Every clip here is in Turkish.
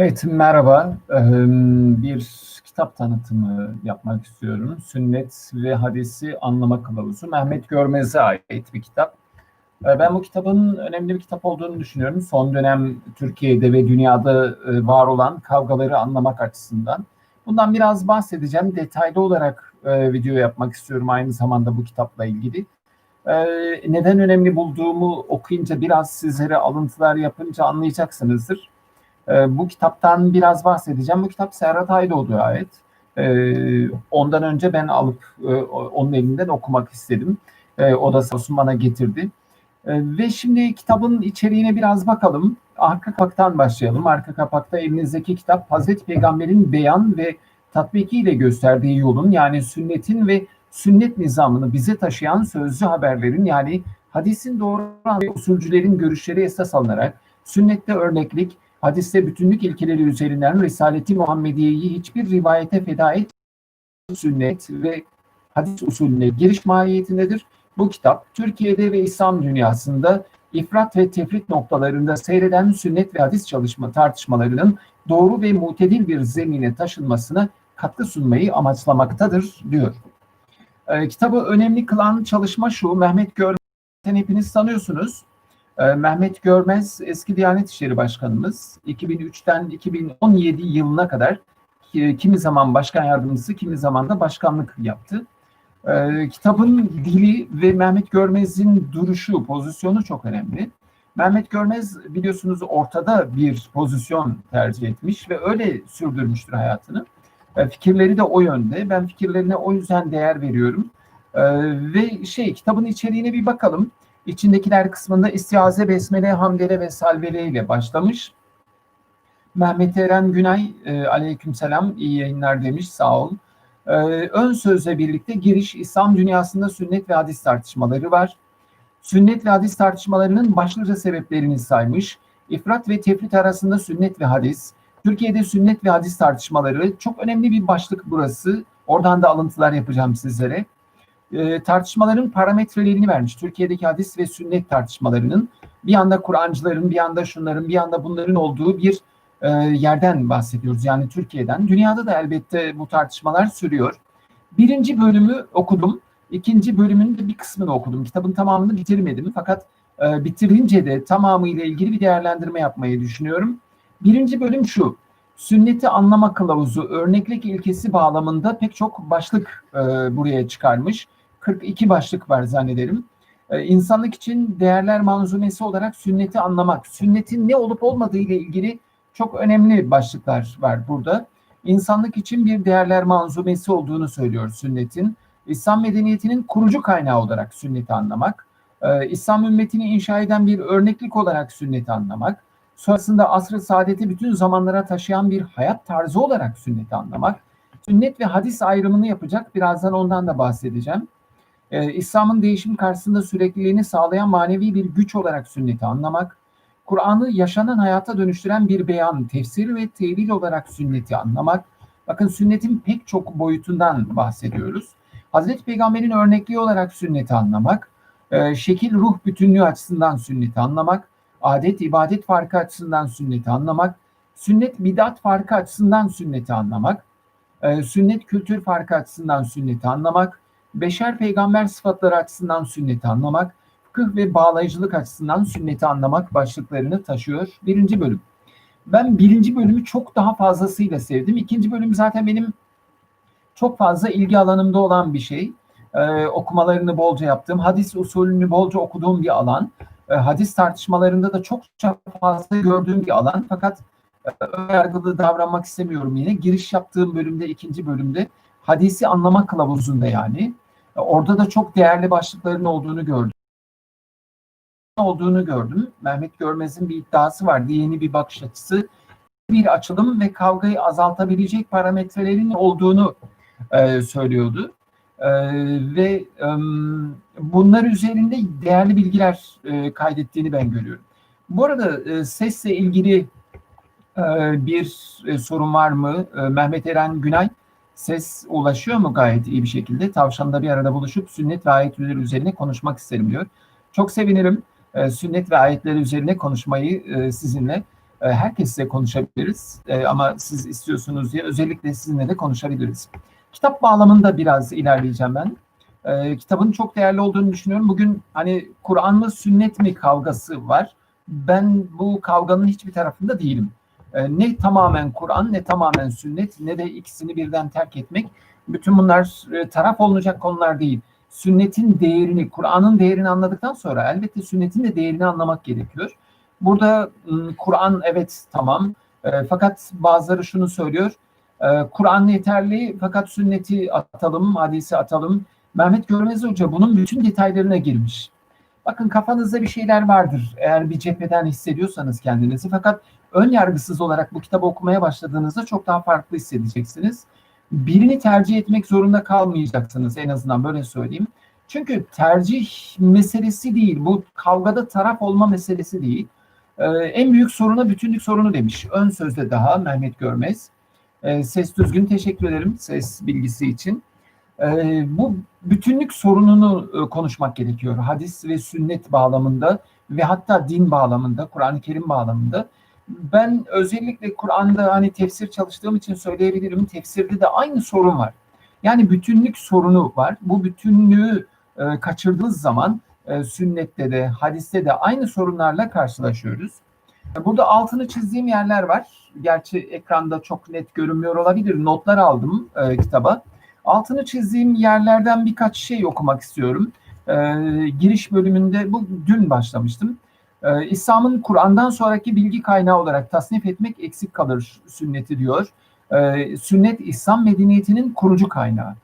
Evet, merhaba. Eee, Bir kitap tanıtımı yapmak istiyorum. Sünnet ve Hadisi Anlama Kılavuzu. Mehmet Görmez'e ait bir kitap. Eee, Ben bu kitabın önemli bir kitap olduğunu düşünüyorum. Son dönem Türkiye'de ve dünyada e, var olan kavgaları anlamak açısından. Bundan biraz bahsedeceğim. Detaylı olarak video yapmak istiyorum aynı zamanda bu kitapla ilgili. Neden önemli bulduğumu okuyunca biraz sizlere alıntılar yapınca anlayacaksınızdır. Ee, bu kitaptan biraz bahsedeceğim. Bu kitap Serhat Aydoğdu'ya ait. Ee, ondan önce ben alıp e, onun elinden okumak istedim. Ee, o da sağ olsun bana getirdi. Ve şimdi kitabın içeriğine biraz bakalım. Arka kapaktan başlayalım. Arka kapakta elinizdeki kitap Hazreti Peygamber'in beyan ve tatbikiyle gösterdiği yolun yani sünnetin ve sünnet nizamını bize taşıyan sözlü haberlerin yani hadisin doğru usulcülerin görüşleri esas alınarak sünnette örneklik, hadiste bütünlük ilkeleri üzerinden Risaleti Muhammediye'yi hiçbir rivayete feda et sünnet ve hadis usulüne giriş mahiyetindedir. Bu kitap Türkiye'de ve İslam dünyasında ifrat ve tefrit noktalarında seyreden sünnet ve hadis çalışma tartışmalarının doğru ve mutedil bir zemine taşınmasına katkı sunmayı amaçlamaktadır diyor. Ee, kitabı önemli kılan çalışma şu, Mehmet Görmez'den hepiniz tanıyorsunuz. Ee, Mehmet Görmez eski Diyanet İşleri Başkanımız. 2003'ten 2017 yılına kadar e, kimi zaman başkan yardımcısı, kimi zaman da başkanlık yaptı. Ee, kitabın dili ve Mehmet Görmez'in duruşu, pozisyonu çok önemli. Mehmet Görmez biliyorsunuz ortada bir pozisyon tercih etmiş ve öyle sürdürmüştür hayatını. E, fikirleri de o yönde. Ben fikirlerine o yüzden değer veriyorum. Ve şey kitabın içeriğine bir bakalım. İçindekiler kısmında istiaze, besmele, hamdele ve salvele ile başlamış. Mehmet Eren Günay, e, aleykümselam, iyi yayınlar demiş, sağ ol. E, ön sözle birlikte giriş, İslam dünyasında sünnet ve hadis tartışmaları var. Sünnet ve hadis tartışmalarının başlıca sebeplerini saymış. İfrat ve tefrit arasında sünnet ve hadis. Türkiye'de sünnet ve hadis tartışmaları çok önemli bir başlık burası. Oradan da alıntılar yapacağım sizlere e, tartışmaların parametrelerini vermiş. Türkiye'deki hadis ve sünnet tartışmalarının bir yanda Kur'ancıların, bir yanda şunların, bir yanda bunların olduğu bir e, yerden bahsediyoruz. Yani Türkiye'den. Dünyada da elbette bu tartışmalar sürüyor. Birinci bölümü okudum. İkinci bölümün de bir kısmını okudum. Kitabın tamamını bitirmedim. Fakat e, bitirince de tamamıyla ilgili bir değerlendirme yapmayı düşünüyorum. Birinci bölüm şu. Sünneti anlama kılavuzu örneklik ilkesi bağlamında pek çok başlık e, buraya çıkarmış. 42 başlık var zannederim. Ee, insanlık için değerler manzumesi olarak sünneti anlamak, sünnetin ne olup olmadığı ile ilgili çok önemli başlıklar var burada. İnsanlık için bir değerler manzumesi olduğunu söylüyor sünnetin. İslam medeniyetinin kurucu kaynağı olarak sünneti anlamak, ee, İslam ümmetini inşa eden bir örneklik olarak sünneti anlamak, sonrasında asr-ı saadeti bütün zamanlara taşıyan bir hayat tarzı olarak sünneti anlamak, sünnet ve hadis ayrımını yapacak, birazdan ondan da bahsedeceğim. Ee, İslam'ın değişim karşısında sürekliliğini sağlayan manevi bir güç olarak sünneti anlamak, Kur'an'ı yaşanan hayata dönüştüren bir beyan, tefsir ve tevil olarak sünneti anlamak. Bakın sünnetin pek çok boyutundan bahsediyoruz. Hazreti Peygamber'in örnekliği olarak sünneti anlamak, e, şekil ruh bütünlüğü açısından sünneti anlamak, adet ibadet farkı açısından sünneti anlamak, sünnet bidat farkı açısından sünneti anlamak, e, sünnet kültür farkı açısından sünneti anlamak, beşer peygamber sıfatları açısından sünneti anlamak, fıkıh ve bağlayıcılık açısından sünneti anlamak başlıklarını taşıyor birinci bölüm. Ben birinci bölümü çok daha fazlasıyla sevdim. İkinci bölüm zaten benim çok fazla ilgi alanımda olan bir şey. Ee, okumalarını bolca yaptığım, hadis usulünü bolca okuduğum bir alan. Ee, hadis tartışmalarında da çok fazla gördüğüm bir alan. Fakat e, yargılı davranmak istemiyorum yine. Giriş yaptığım bölümde, ikinci bölümde hadisi anlama kılavuzunda yani. Orada da çok değerli başlıkların olduğunu gördüm. olduğunu gördüm. Mehmet Görmez'in bir iddiası vardı. Yeni bir bakış açısı. Bir açılım ve kavgayı azaltabilecek parametrelerin olduğunu e, söylüyordu. E, ve e, bunlar üzerinde değerli bilgiler e, kaydettiğini ben görüyorum. Bu arada e, sesle ilgili e, bir e, sorun var mı? E, Mehmet Eren Günay ses ulaşıyor mu gayet iyi bir şekilde? Tavşan'da bir arada buluşup sünnet ve ayetler üzerine konuşmak isterim diyor. Çok sevinirim e, sünnet ve ayetler üzerine konuşmayı e, sizinle. E, herkesle konuşabiliriz e, ama siz istiyorsunuz diye özellikle sizinle de konuşabiliriz. Kitap bağlamında biraz ilerleyeceğim ben. E, kitabın çok değerli olduğunu düşünüyorum. Bugün hani Kur'an mı sünnet mi kavgası var. Ben bu kavganın hiçbir tarafında değilim. E, ne tamamen Kur'an ne tamamen sünnet ne de ikisini birden terk etmek. Bütün bunlar e, taraf olunacak konular değil. Sünnetin değerini, Kur'an'ın değerini anladıktan sonra elbette sünnetin de değerini anlamak gerekiyor. Burada Kur'an evet tamam e, fakat bazıları şunu söylüyor. Kur'an yeterli fakat sünneti atalım, hadisi atalım. Mehmet Görmez Hoca bunun bütün detaylarına girmiş. Bakın kafanızda bir şeyler vardır eğer bir cepheden hissediyorsanız kendinizi fakat ön yargısız olarak bu kitabı okumaya başladığınızda çok daha farklı hissedeceksiniz. Birini tercih etmek zorunda kalmayacaksınız en azından böyle söyleyeyim. Çünkü tercih meselesi değil, bu kavgada taraf olma meselesi değil. Ee, en büyük soruna bütünlük sorunu demiş. Ön sözde daha Mehmet Görmez. Ee, ses düzgün teşekkür ederim ses bilgisi için. Ee, bu bütünlük sorununu e, konuşmak gerekiyor. Hadis ve sünnet bağlamında ve hatta din bağlamında, Kur'an-ı Kerim bağlamında. Ben özellikle Kur'an'da hani tefsir çalıştığım için söyleyebilirim. Tefsirde de aynı sorun var. Yani bütünlük sorunu var. Bu bütünlüğü e, kaçırdığınız zaman e, sünnette de, hadiste de aynı sorunlarla karşılaşıyoruz. Burada altını çizdiğim yerler var. Gerçi ekranda çok net görünmüyor olabilir. Notlar aldım e, kitaba. Altını çizdiğim yerlerden birkaç şey okumak istiyorum. E, giriş bölümünde, bu dün başlamıştım. E, İslam'ın Kur'an'dan sonraki bilgi kaynağı olarak tasnif etmek eksik kalır sünneti diyor. E, sünnet İslam medeniyetinin kurucu kaynağı.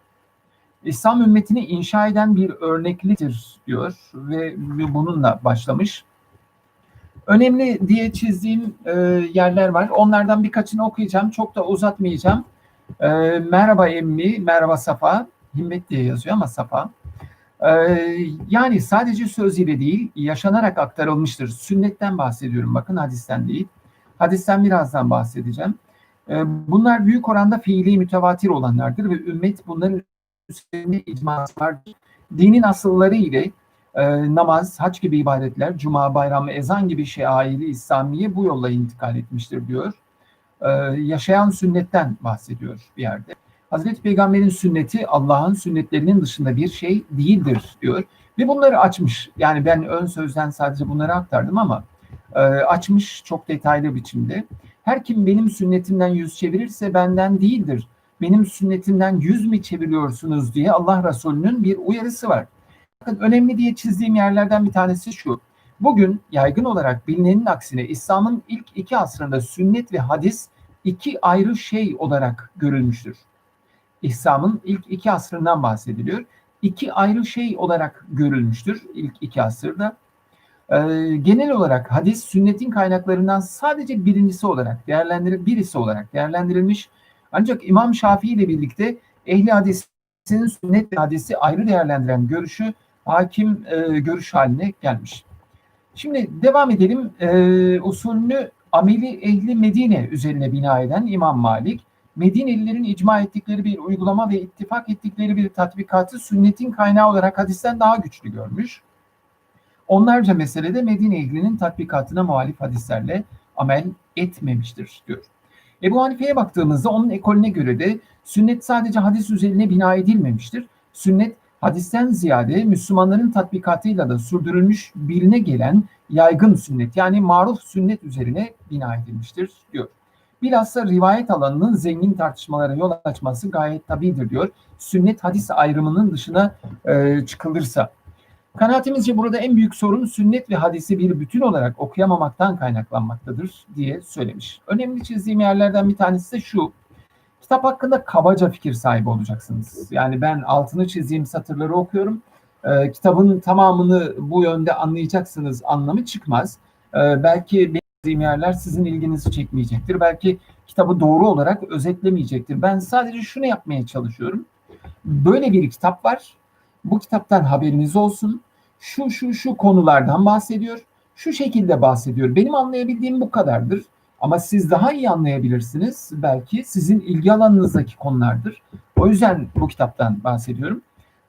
İslam ümmetini inşa eden bir örneklidir diyor ve bununla başlamış. Önemli diye çizdiğim e, yerler var. Onlardan birkaçını okuyacağım. Çok da uzatmayacağım. E, merhaba Emmi, merhaba Safa. Himmet diye yazıyor ama Safa. E, yani sadece söz ile değil, yaşanarak aktarılmıştır. Sünnetten bahsediyorum bakın hadisten değil. Hadisten birazdan bahsedeceğim. E, bunlar büyük oranda fiili mütevatir olanlardır ve ümmet bunların üzerinde icması vardır. Dinin asılları ile e, namaz, hac gibi ibadetler, cuma, bayram, ezan gibi şairi İslamiye bu yolla intikal etmiştir diyor. E, yaşayan sünnetten bahsediyor bir yerde. Hazreti Peygamber'in sünneti Allah'ın sünnetlerinin dışında bir şey değildir diyor. Ve bunları açmış. Yani ben ön sözden sadece bunları aktardım ama e, açmış çok detaylı biçimde. Her kim benim sünnetimden yüz çevirirse benden değildir benim sünnetimden yüz mü çeviriyorsunuz diye Allah Resulü'nün bir uyarısı var. Bakın önemli diye çizdiğim yerlerden bir tanesi şu. Bugün yaygın olarak bilinenin aksine İslam'ın ilk iki asrında sünnet ve hadis iki ayrı şey olarak görülmüştür. İslam'ın ilk iki asrından bahsediliyor. İki ayrı şey olarak görülmüştür ilk iki asırda. Ee, genel olarak hadis sünnetin kaynaklarından sadece birincisi olarak değerlendirilmiş, birisi olarak değerlendirilmiş ancak İmam Şafii ile birlikte ehli hadisin sünnet hadisi ayrı değerlendiren görüşü hakim e, görüş haline gelmiş. Şimdi devam edelim. E, usulünü ameli ehli Medine üzerine bina eden İmam Malik, Medinelilerin icma ettikleri bir uygulama ve ittifak ettikleri bir tatbikatı sünnetin kaynağı olarak hadisten daha güçlü görmüş. Onlarca meselede Medine ehlinin tatbikatına muhalif hadislerle amel etmemiştir diyor. Ebu Hanife'ye baktığımızda onun ekolüne göre de sünnet sadece hadis üzerine bina edilmemiştir. Sünnet hadisten ziyade Müslümanların tatbikatıyla da sürdürülmüş birine gelen yaygın sünnet yani maruf sünnet üzerine bina edilmiştir diyor. Bilhassa rivayet alanının zengin tartışmalara yol açması gayet tabidir diyor. Sünnet hadis ayrımının dışına e, çıkılırsa. Kanaatimizce burada en büyük sorun sünnet ve hadisi bir bütün olarak okuyamamaktan kaynaklanmaktadır diye söylemiş. Önemli çizdiğim yerlerden bir tanesi de şu. Kitap hakkında kabaca fikir sahibi olacaksınız. Yani ben altını çizdiğim satırları okuyorum. Ee, kitabın tamamını bu yönde anlayacaksınız anlamı çıkmaz. Ee, belki benim yerler sizin ilginizi çekmeyecektir. Belki kitabı doğru olarak özetlemeyecektir. Ben sadece şunu yapmaya çalışıyorum. Böyle bir kitap var bu kitaptan haberiniz olsun. Şu şu şu konulardan bahsediyor. Şu şekilde bahsediyor. Benim anlayabildiğim bu kadardır. Ama siz daha iyi anlayabilirsiniz. Belki sizin ilgi alanınızdaki konulardır. O yüzden bu kitaptan bahsediyorum.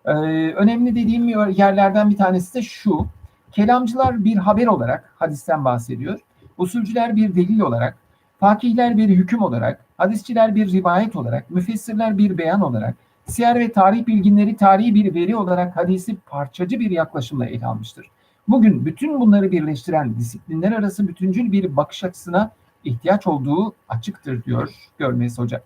Ee, önemli dediğim yerlerden bir tanesi de şu. Kelamcılar bir haber olarak hadisten bahsediyor. usulcüler bir delil olarak, fakihler bir hüküm olarak, hadisçiler bir rivayet olarak, müfessirler bir beyan olarak, siyer ve tarih bilginleri tarihi bir veri olarak hadisi parçacı bir yaklaşımla ele almıştır. Bugün bütün bunları birleştiren disiplinler arası bütüncül bir bakış açısına ihtiyaç olduğu açıktır diyor Görmez Hoca.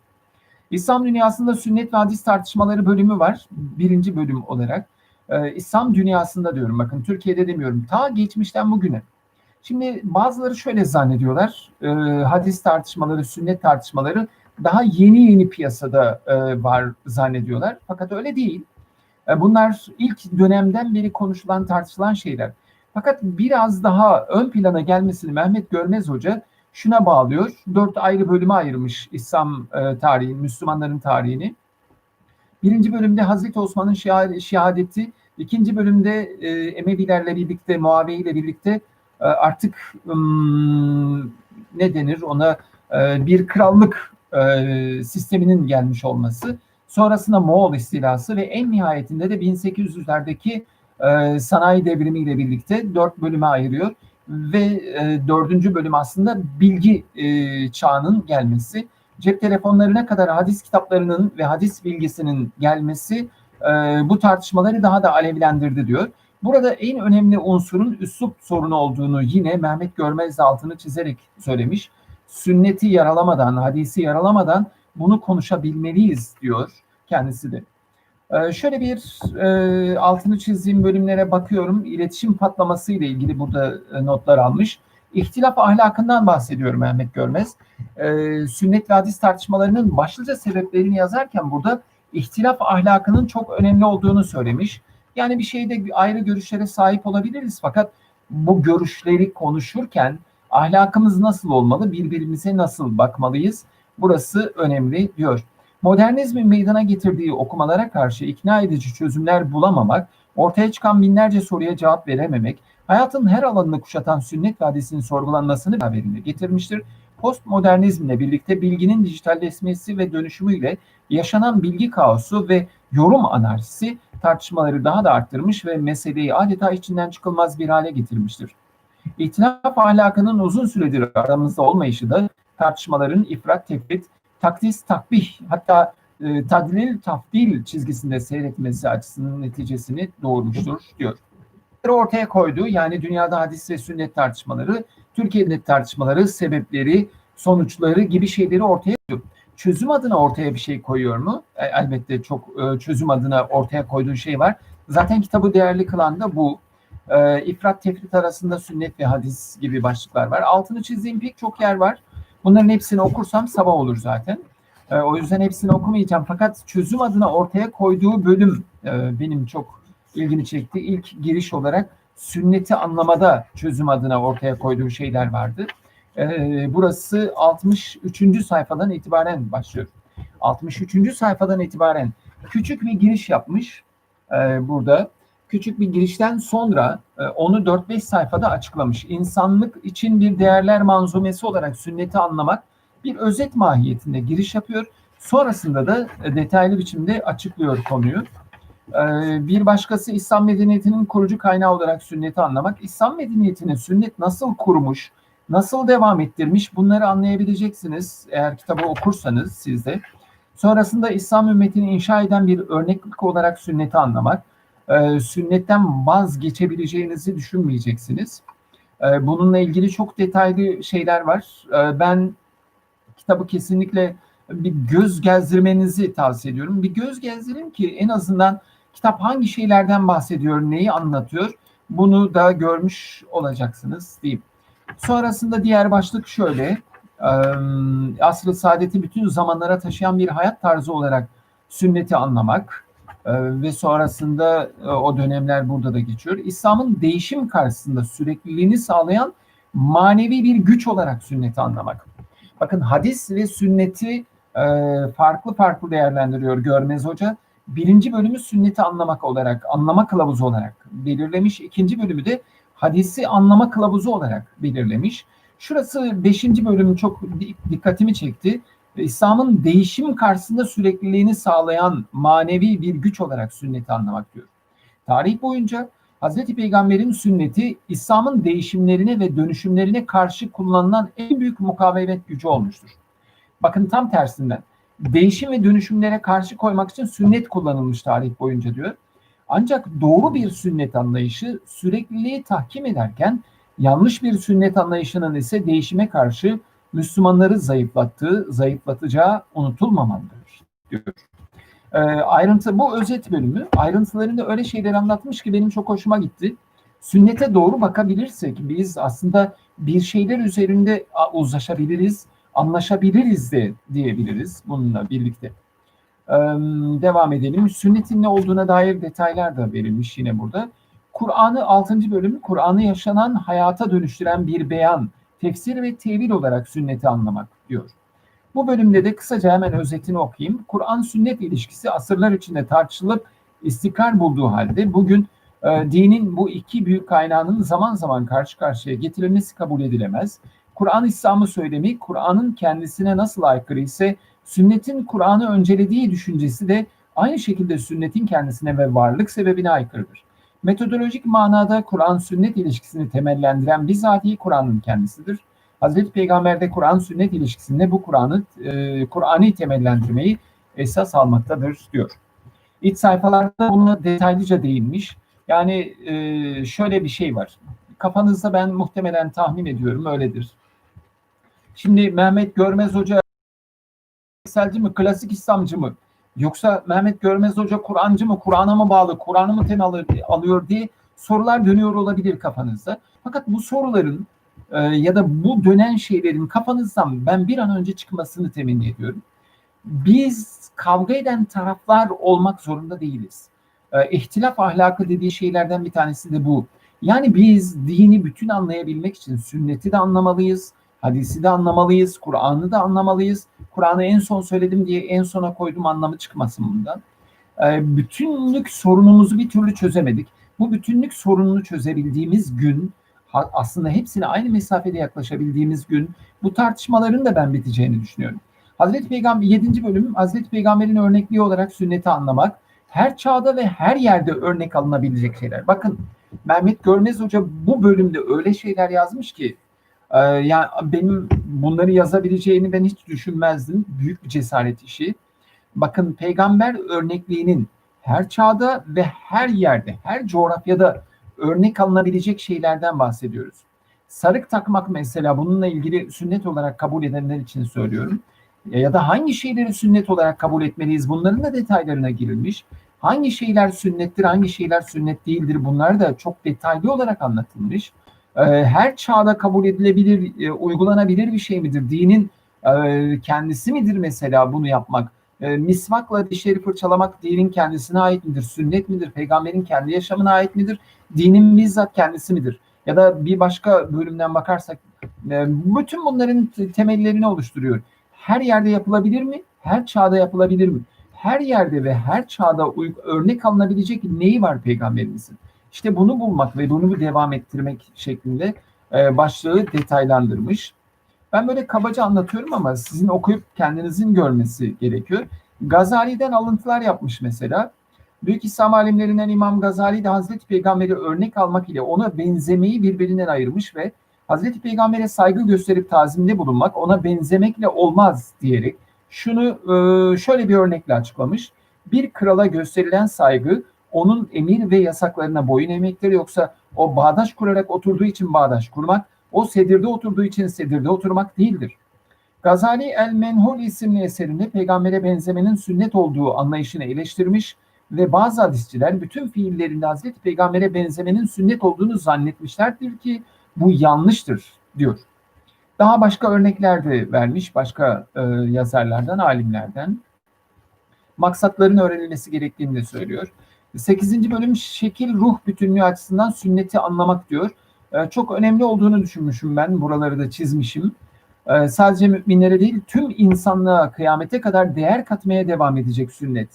İslam dünyasında sünnet ve hadis tartışmaları bölümü var. Birinci bölüm olarak. Ee, İslam dünyasında diyorum bakın Türkiye'de demiyorum. Ta geçmişten bugüne. Şimdi bazıları şöyle zannediyorlar. E, hadis tartışmaları, sünnet tartışmaları daha yeni yeni piyasada e, var zannediyorlar. Fakat öyle değil. E, bunlar ilk dönemden beri konuşulan, tartışılan şeyler. Fakat biraz daha ön plana gelmesini Mehmet Görmez Hoca şuna bağlıyor. Dört ayrı bölüme ayırmış İslam e, tarihini, Müslümanların tarihini. Birinci bölümde Hazreti Osman'ın şehadeti, ikinci bölümde e, Emevilerle birlikte, Muaviye ile birlikte e, artık um, ne denir ona e, bir krallık e, sisteminin gelmiş olması. Sonrasında Moğol istilası ve en nihayetinde de 1800'lerdeki e, sanayi devrimiyle birlikte dört bölüme ayırıyor ve e, dördüncü bölüm aslında bilgi e, çağının gelmesi. Cep telefonlarına kadar hadis kitaplarının ve hadis bilgisinin gelmesi e, bu tartışmaları daha da alevlendirdi diyor. Burada en önemli unsurun üslup sorunu olduğunu yine Mehmet Görmez altını çizerek söylemiş. Sünneti yaralamadan, hadisi yaralamadan bunu konuşabilmeliyiz diyor kendisi de. Ee, şöyle bir e, altını çizdiğim bölümlere bakıyorum. İletişim patlaması ile ilgili burada e, notlar almış. İhtilaf ahlakından bahsediyor Mehmet Görmez. Ee, sünnet ve hadis tartışmalarının başlıca sebeplerini yazarken burada ihtilaf ahlakının çok önemli olduğunu söylemiş. Yani bir şeyde ayrı görüşlere sahip olabiliriz fakat bu görüşleri konuşurken ahlakımız nasıl olmalı, birbirimize nasıl bakmalıyız? Burası önemli diyor. Modernizmin meydana getirdiği okumalara karşı ikna edici çözümler bulamamak, ortaya çıkan binlerce soruya cevap verememek, hayatın her alanını kuşatan sünnet ve hadisinin sorgulanmasını beraberinde getirmiştir. Postmodernizmle birlikte bilginin dijitalleşmesi ve dönüşümüyle yaşanan bilgi kaosu ve yorum anarşisi tartışmaları daha da arttırmış ve meseleyi adeta içinden çıkılmaz bir hale getirmiştir. İhtilaf ahlakının uzun süredir aramızda olmayışı da tartışmaların ifrat, tefrit, takdis, takbih hatta e, tadlil, tafdil çizgisinde seyretmesi açısının neticesini doğurmuştur diyor. Ortaya koydu yani dünyada hadis ve sünnet tartışmaları, Türkiye'de tartışmaları, sebepleri, sonuçları gibi şeyleri ortaya koydu. Çözüm adına ortaya bir şey koyuyor mu? E, elbette çok e, çözüm adına ortaya koyduğu şey var. Zaten kitabı değerli kılan da bu. E, ifrat tefrit arasında sünnet ve hadis gibi başlıklar var. Altını çizdiğim pek çok yer var. Bunların hepsini okursam sabah olur zaten. E, o yüzden hepsini okumayacağım. Fakat çözüm adına ortaya koyduğu bölüm e, benim çok ilgimi çekti. İlk giriş olarak sünneti anlamada çözüm adına ortaya koyduğu şeyler vardı. E, burası 63. sayfadan itibaren başlıyor. 63. sayfadan itibaren küçük bir giriş yapmış e, burada küçük bir girişten sonra e, onu 4-5 sayfada açıklamış. İnsanlık için bir değerler manzumesi olarak sünneti anlamak bir özet mahiyetinde giriş yapıyor. Sonrasında da e, detaylı biçimde açıklıyor konuyu. E, bir başkası İslam medeniyetinin kurucu kaynağı olarak sünneti anlamak. İslam medeniyetini sünnet nasıl kurmuş, nasıl devam ettirmiş bunları anlayabileceksiniz eğer kitabı okursanız siz de. Sonrasında İslam ümmetini inşa eden bir örneklik olarak sünneti anlamak e, sünnetten vazgeçebileceğinizi düşünmeyeceksiniz. E, bununla ilgili çok detaylı şeyler var. E, ben kitabı kesinlikle bir göz gezdirmenizi tavsiye ediyorum. Bir göz gezdirin ki en azından kitap hangi şeylerden bahsediyor, neyi anlatıyor bunu da görmüş olacaksınız diyeyim. Sonrasında diğer başlık şöyle. Asr-ı saadeti bütün zamanlara taşıyan bir hayat tarzı olarak sünneti anlamak. Ee, ve sonrasında e, o dönemler burada da geçiyor. İslam'ın değişim karşısında sürekliliğini sağlayan manevi bir güç olarak sünneti anlamak. Bakın hadis ve sünneti e, farklı farklı değerlendiriyor Görmez Hoca. Birinci bölümü sünneti anlamak olarak, anlama kılavuzu olarak belirlemiş. İkinci bölümü de hadisi anlama kılavuzu olarak belirlemiş. Şurası beşinci bölüm çok dikkatimi çekti. İslam'ın değişim karşısında sürekliliğini sağlayan manevi bir güç olarak sünneti anlamak diyor. Tarih boyunca Hazreti Peygamber'in sünneti İslam'ın değişimlerine ve dönüşümlerine karşı kullanılan en büyük mukavemet gücü olmuştur. Bakın tam tersinden değişim ve dönüşümlere karşı koymak için sünnet kullanılmış tarih boyunca diyor. Ancak doğru bir sünnet anlayışı sürekliliği tahkim ederken yanlış bir sünnet anlayışının ise değişime karşı Müslümanları zayıflattığı, zayıflatacağı unutulmamalıdır diyor. E, ayrıntı bu özet bölümü ayrıntılarında öyle şeyler anlatmış ki benim çok hoşuma gitti. Sünnete doğru bakabilirsek biz aslında bir şeyler üzerinde uzlaşabiliriz, anlaşabiliriz de diyebiliriz bununla birlikte. Ee, devam edelim. Sünnetin ne olduğuna dair detaylar da verilmiş yine burada. Kur'an'ı 6. bölümü Kur'an'ı yaşanan hayata dönüştüren bir beyan, tefsir ve tevil olarak sünneti anlamak diyor. Bu bölümde de kısaca hemen özetini okuyayım. Kur'an-sünnet ilişkisi asırlar içinde tartışılıp istikrar bulduğu halde bugün e, dinin bu iki büyük kaynağının zaman zaman karşı karşıya getirilmesi kabul edilemez. Kur'an İslam'ı söylemi Kur'an'ın kendisine nasıl aykırı ise sünnetin Kur'an'ı öncelediği düşüncesi de aynı şekilde sünnetin kendisine ve varlık sebebine aykırıdır. Metodolojik manada Kur'an-sünnet ilişkisini temellendiren bizatihi Kur'an'ın kendisidir. Hazreti Peygamber'de Kur'an-sünnet ilişkisinde bu Kur'an'ı e, Kur'an'ı temellendirmeyi esas almaktadır diyor. İç sayfalarda buna detaylıca değinmiş. Yani e, şöyle bir şey var. Kafanızda ben muhtemelen tahmin ediyorum öyledir. Şimdi Mehmet Görmez Hoca Selci mi, klasik İslamcı mı? Yoksa Mehmet Görmez Hoca Kur'ancı mı, Kur'an'a mı bağlı, Kur'an'ı mı temel alıyor diye sorular dönüyor olabilir kafanızda. Fakat bu soruların e, ya da bu dönen şeylerin kafanızdan ben bir an önce çıkmasını temenni ediyorum. Biz kavga eden taraflar olmak zorunda değiliz. E, ihtilaf ahlakı dediği şeylerden bir tanesi de bu. Yani biz dini bütün anlayabilmek için sünneti de anlamalıyız, hadisi de anlamalıyız, Kur'an'ı da anlamalıyız. Kur'an'ı en son söyledim diye en sona koydum anlamı çıkmasın bundan. E, bütünlük sorunumuzu bir türlü çözemedik. Bu bütünlük sorununu çözebildiğimiz gün aslında hepsine aynı mesafede yaklaşabildiğimiz gün bu tartışmaların da ben biteceğini düşünüyorum. Hazreti Peygamber 7. bölüm Hazreti Peygamber'in örnekliği olarak sünneti anlamak her çağda ve her yerde örnek alınabilecek şeyler. Bakın Mehmet Görmez Hoca bu bölümde öyle şeyler yazmış ki e, yani benim bunları yazabileceğini ben hiç düşünmezdim. Büyük bir cesaret işi. Bakın peygamber örnekliğinin her çağda ve her yerde, her coğrafyada örnek alınabilecek şeylerden bahsediyoruz. Sarık takmak mesela bununla ilgili sünnet olarak kabul edenler için söylüyorum. Ya da hangi şeyleri sünnet olarak kabul etmeliyiz bunların da detaylarına girilmiş. Hangi şeyler sünnettir, hangi şeyler sünnet değildir bunlar da çok detaylı olarak anlatılmış. Ee, her çağda kabul edilebilir, e, uygulanabilir bir şey midir? Dinin e, kendisi midir mesela bunu yapmak? E, misvakla dişleri fırçalamak dinin kendisine ait midir? Sünnet midir? Peygamberin kendi yaşamına ait midir? Dinin bizzat kendisi midir? Ya da bir başka bölümden bakarsak bütün bunların temellerini oluşturuyor. Her yerde yapılabilir mi? Her çağda yapılabilir mi? Her yerde ve her çağda örnek alınabilecek neyi var peygamberimizin? İşte bunu bulmak ve bunu devam ettirmek şeklinde e, başlığı detaylandırmış. Ben böyle kabaca anlatıyorum ama sizin okuyup kendinizin görmesi gerekiyor. Gazali'den alıntılar yapmış mesela. Büyük İslam alimlerinden İmam Gazali de Hazreti Peygamber'i örnek almak ile ona benzemeyi birbirinden ayırmış ve Hazreti Peygamber'e saygı gösterip tazimde bulunmak ona benzemekle olmaz diyerek şunu e, şöyle bir örnekle açıklamış. Bir krala gösterilen saygı onun emir ve yasaklarına boyun eğmektir yoksa o bağdaş kurarak oturduğu için bağdaş kurmak o sedirde oturduğu için sedirde oturmak değildir. Gazali El Menhul isimli eserinde peygambere benzemenin sünnet olduğu anlayışını eleştirmiş ve bazı hadisçiler bütün fiillerinde Hazreti Peygamber'e benzemenin sünnet olduğunu zannetmişlerdir ki bu yanlıştır diyor. Daha başka örnekler de vermiş başka e, yazarlardan, alimlerden. Maksatların öğrenilmesi gerektiğini de söylüyor. 8. bölüm şekil ruh bütünlüğü açısından sünneti anlamak diyor. Ee, çok önemli olduğunu düşünmüşüm ben. Buraları da çizmişim. Ee, sadece müminlere değil tüm insanlığa kıyamete kadar değer katmaya devam edecek sünnet.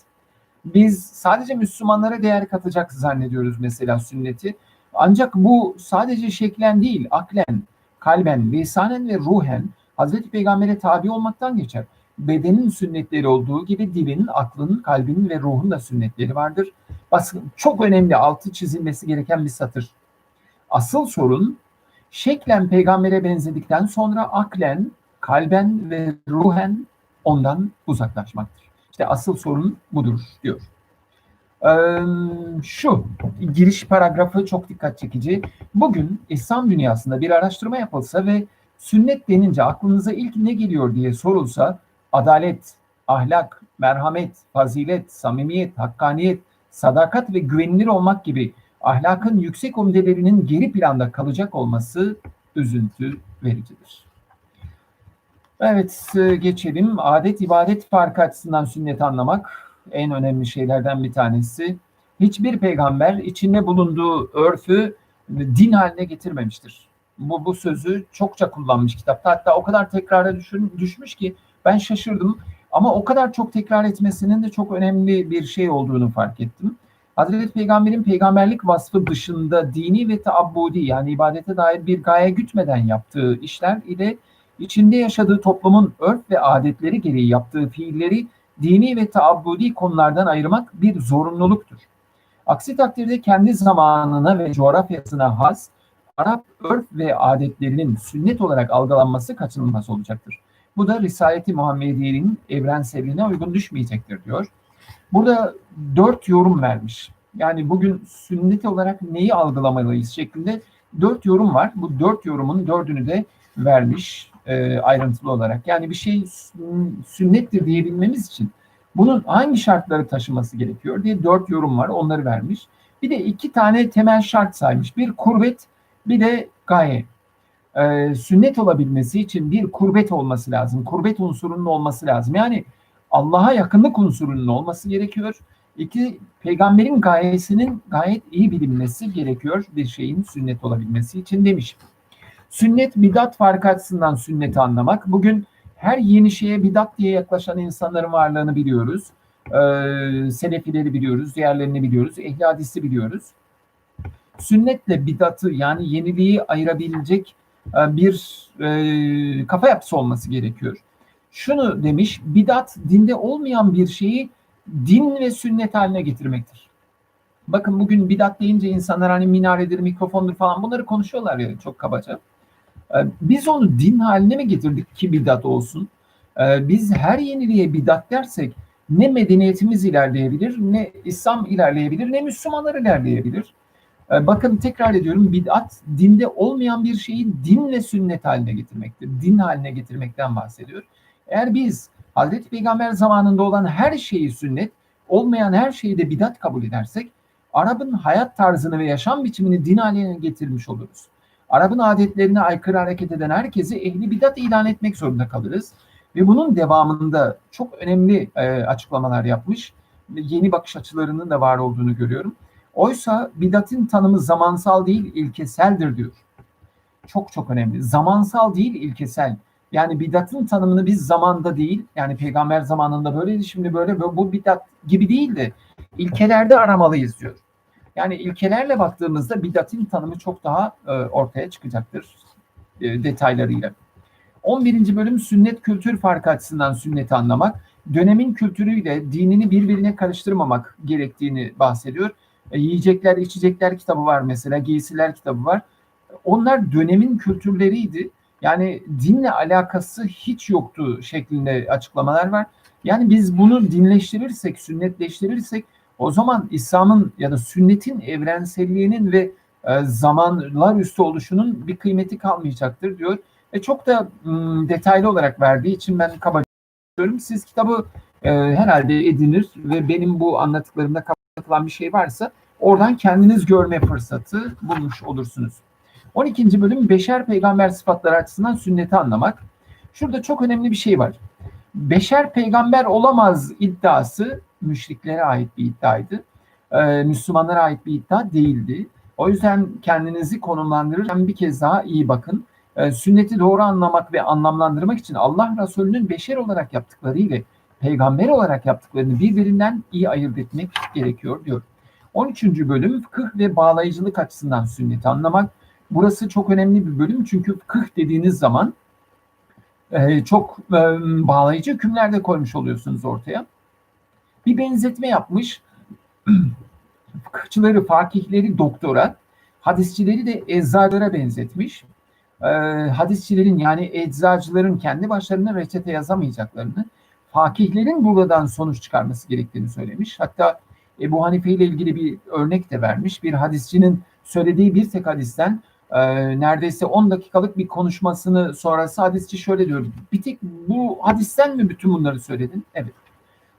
Biz sadece Müslümanlara değer katacak zannediyoruz mesela sünneti. Ancak bu sadece şeklen değil, aklen, kalben, lisanen ve ruhen Hazreti Peygamber'e tabi olmaktan geçer. Bedenin sünnetleri olduğu gibi dilin, aklın, kalbin ve ruhun da sünnetleri vardır. Basın çok önemli altı çizilmesi gereken bir satır. Asıl sorun şeklen peygambere benzedikten sonra aklen, kalben ve ruhen ondan uzaklaşmaktır. İşte asıl sorun budur diyor. Ee, şu giriş paragrafı çok dikkat çekici. Bugün İslam dünyasında bir araştırma yapılsa ve sünnet denince aklınıza ilk ne geliyor diye sorulsa adalet, ahlak, merhamet, fazilet, samimiyet, hakkaniyet, sadakat ve güvenilir olmak gibi ahlakın yüksek umdelerinin geri planda kalacak olması üzüntü vericidir. Evet geçelim. Adet ibadet farkı açısından sünnet anlamak en önemli şeylerden bir tanesi. Hiçbir peygamber içinde bulunduğu örfü din haline getirmemiştir. Bu, bu sözü çokça kullanmış kitapta. Hatta o kadar tekrara düşün, düşmüş ki ben şaşırdım. Ama o kadar çok tekrar etmesinin de çok önemli bir şey olduğunu fark ettim. Hazreti Peygamber'in peygamberlik vasfı dışında dini ve taabbudi yani ibadete dair bir gaye gütmeden yaptığı işler ile içinde yaşadığı toplumun örf ve adetleri gereği yaptığı fiilleri dini ve taabbudi konulardan ayırmak bir zorunluluktur. Aksi takdirde kendi zamanına ve coğrafyasına has Arap örf ve adetlerinin sünnet olarak algılanması kaçınılmaz olacaktır. Bu da Risalet-i Muhammediye'nin evrenselliğine uygun düşmeyecektir diyor. Burada dört yorum vermiş. Yani bugün sünnet olarak neyi algılamalıyız şeklinde dört yorum var. Bu dört yorumun dördünü de vermiş e, ayrıntılı olarak. Yani bir şey sünnettir diyebilmemiz için bunun hangi şartları taşıması gerekiyor diye dört yorum var. Onları vermiş. Bir de iki tane temel şart saymış. Bir kurbet, bir de gaye. Ee, sünnet olabilmesi için bir kurbet olması lazım. Kurbet unsurunun olması lazım. Yani Allah'a yakınlık unsurunun olması gerekiyor. İki, peygamberin gayesinin gayet iyi bilinmesi gerekiyor bir şeyin sünnet olabilmesi için demiş. Sünnet bidat farkı açısından sünneti anlamak. Bugün her yeni şeye bidat diye yaklaşan insanların varlığını biliyoruz. Ee, Selefileri biliyoruz, diğerlerini biliyoruz, ehli hadisi biliyoruz. Sünnetle bidatı yani yeniliği ayırabilecek e, bir e, kafa yapısı olması gerekiyor. Şunu demiş, bidat dinde olmayan bir şeyi din ve sünnet haline getirmektir. Bakın bugün bidat deyince insanlar hani minaredir, mikrofondur falan bunları konuşuyorlar ya çok kabaca. Ee, biz onu din haline mi getirdik ki bidat olsun? Ee, biz her yeniliğe bidat dersek ne medeniyetimiz ilerleyebilir, ne İslam ilerleyebilir, ne Müslümanlar ilerleyebilir. Ee, bakın tekrar ediyorum bidat dinde olmayan bir şeyi din ve sünnet haline getirmektir. Din haline getirmekten bahsediyor. Eğer biz Hazreti Peygamber zamanında olan her şeyi sünnet, olmayan her şeyi de bidat kabul edersek Arap'ın hayat tarzını ve yaşam biçimini din haline getirmiş oluruz. Arap'ın adetlerine aykırı hareket eden herkesi ehli bidat ilan etmek zorunda kalırız. Ve bunun devamında çok önemli e, açıklamalar yapmış. Yeni bakış açılarının da var olduğunu görüyorum. Oysa bidatın tanımı zamansal değil ilkeseldir diyor. Çok çok önemli. Zamansal değil ilkesel. Yani bidatın tanımını biz zamanda değil, yani peygamber zamanında böyleydi şimdi böyle bu bidat gibi değil de ilkelerde aramalıyız diyor. Yani ilkelerle baktığımızda bidatın tanımı çok daha e, ortaya çıkacaktır e, detaylarıyla. 11. bölüm sünnet kültür farkı açısından sünneti anlamak, dönemin kültürüyle dinini birbirine karıştırmamak gerektiğini bahsediyor. E, yiyecekler, içecekler kitabı var mesela, giysiler kitabı var. Onlar dönemin kültürleriydi. Yani dinle alakası hiç yoktu şeklinde açıklamalar var. Yani biz bunu dinleştirirsek, sünnetleştirirsek o zaman İslam'ın ya da sünnetin evrenselliğinin ve e, zamanlar üstü oluşunun bir kıymeti kalmayacaktır diyor. Ve çok da detaylı olarak verdiği için ben kabaca diyorum. Siz kitabı e, herhalde edinir ve benim bu anlattıklarımda kapatılan bir şey varsa oradan kendiniz görme fırsatı bulmuş olursunuz. 12. bölüm beşer peygamber sıfatları açısından sünneti anlamak. Şurada çok önemli bir şey var. Beşer peygamber olamaz iddiası müşriklere ait bir iddiaydı. Ee, Müslümanlara ait bir iddia değildi. O yüzden kendinizi konumlandırırken bir kez daha iyi bakın. Ee, sünneti doğru anlamak ve anlamlandırmak için Allah Resulü'nün beşer olarak yaptıkları ile peygamber olarak yaptıklarını birbirinden iyi ayırt etmek gerekiyor diyor. 13. bölüm fıkıh ve bağlayıcılık açısından sünneti anlamak. Burası çok önemli bir bölüm çünkü fıkıh dediğiniz zaman e, çok e, bağlayıcı hükümler de koymuş oluyorsunuz ortaya. Bir benzetme yapmış. Fıkıhçıları, fakihleri doktora, hadisçileri de eczacılara benzetmiş. E, hadisçilerin yani eczacıların kendi başlarına reçete yazamayacaklarını, fakihlerin buradan sonuç çıkarması gerektiğini söylemiş. Hatta Ebu Hanife ile ilgili bir örnek de vermiş. Bir hadisçinin söylediği bir tek hadisten e, neredeyse 10 dakikalık bir konuşmasını sonrası hadisçi şöyle diyor. Bir tek bu hadisten mi bütün bunları söyledin? Evet.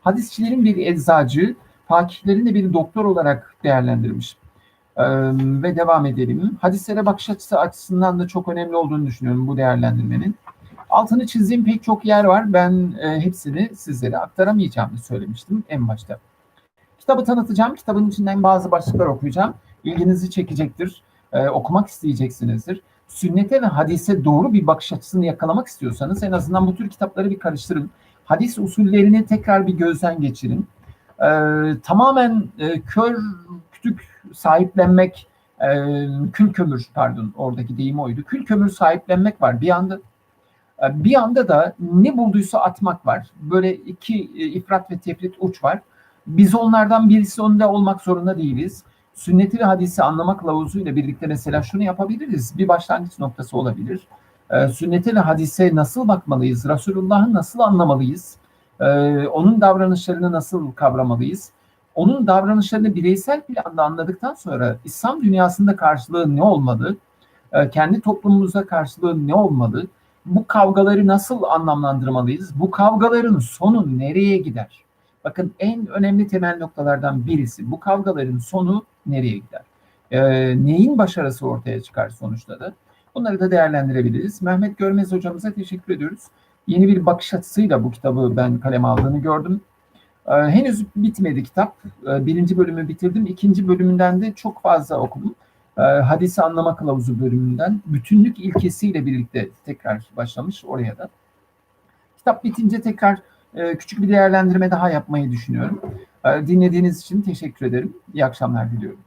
Hadisçilerin bir eczacı, fakihlerin de bir doktor olarak değerlendirmiş. E, ve devam edelim. Hadislere bakış açısı açısından da çok önemli olduğunu düşünüyorum bu değerlendirmenin. Altını çizdiğim pek çok yer var. Ben e, hepsini sizlere aktaramayacağımı söylemiştim en başta. Kitabı tanıtacağım. Kitabın içinden bazı başlıklar okuyacağım. İlginizi çekecektir. Ee, okumak isteyeceksinizdir. Sünnete ve hadise doğru bir bakış açısını yakalamak istiyorsanız en azından bu tür kitapları bir karıştırın. Hadis usullerini tekrar bir gözden geçirin. Ee, tamamen e, kör kütük sahiplenmek, e, kül kömür pardon oradaki deyim oydu. Kül kömür sahiplenmek var bir anda. E, bir anda da ne bulduysa atmak var. Böyle iki e, ifrat ve tefrit uç var. Biz onlardan birisi onda olmak zorunda değiliz. Sünneti ve hadisi anlamak kılavuzuyla birlikte mesela şunu yapabiliriz. Bir başlangıç noktası olabilir. Ee, sünnete ve hadise nasıl bakmalıyız? Resulullah'ı nasıl anlamalıyız? Ee, onun davranışlarını nasıl kavramalıyız? Onun davranışlarını bireysel planda anladıktan sonra İslam dünyasında karşılığı ne olmalı? Ee, kendi toplumumuzda karşılığı ne olmalı? Bu kavgaları nasıl anlamlandırmalıyız? Bu kavgaların sonu nereye gider? Bakın en önemli temel noktalardan birisi bu kavgaların sonu nereye gider? E, neyin başarısı ortaya çıkar sonuçta da? Bunları da değerlendirebiliriz. Mehmet Görmez hocamıza teşekkür ediyoruz. Yeni bir bakış açısıyla bu kitabı ben kaleme aldığını gördüm. E, henüz bitmedi kitap. E, birinci bölümü bitirdim. İkinci bölümünden de çok fazla okudum. E, hadisi anlama kılavuzu bölümünden bütünlük ilkesiyle birlikte tekrar başlamış oraya da. Kitap bitince tekrar e, küçük bir değerlendirme daha yapmayı düşünüyorum. E, dinlediğiniz için teşekkür ederim. İyi akşamlar diliyorum.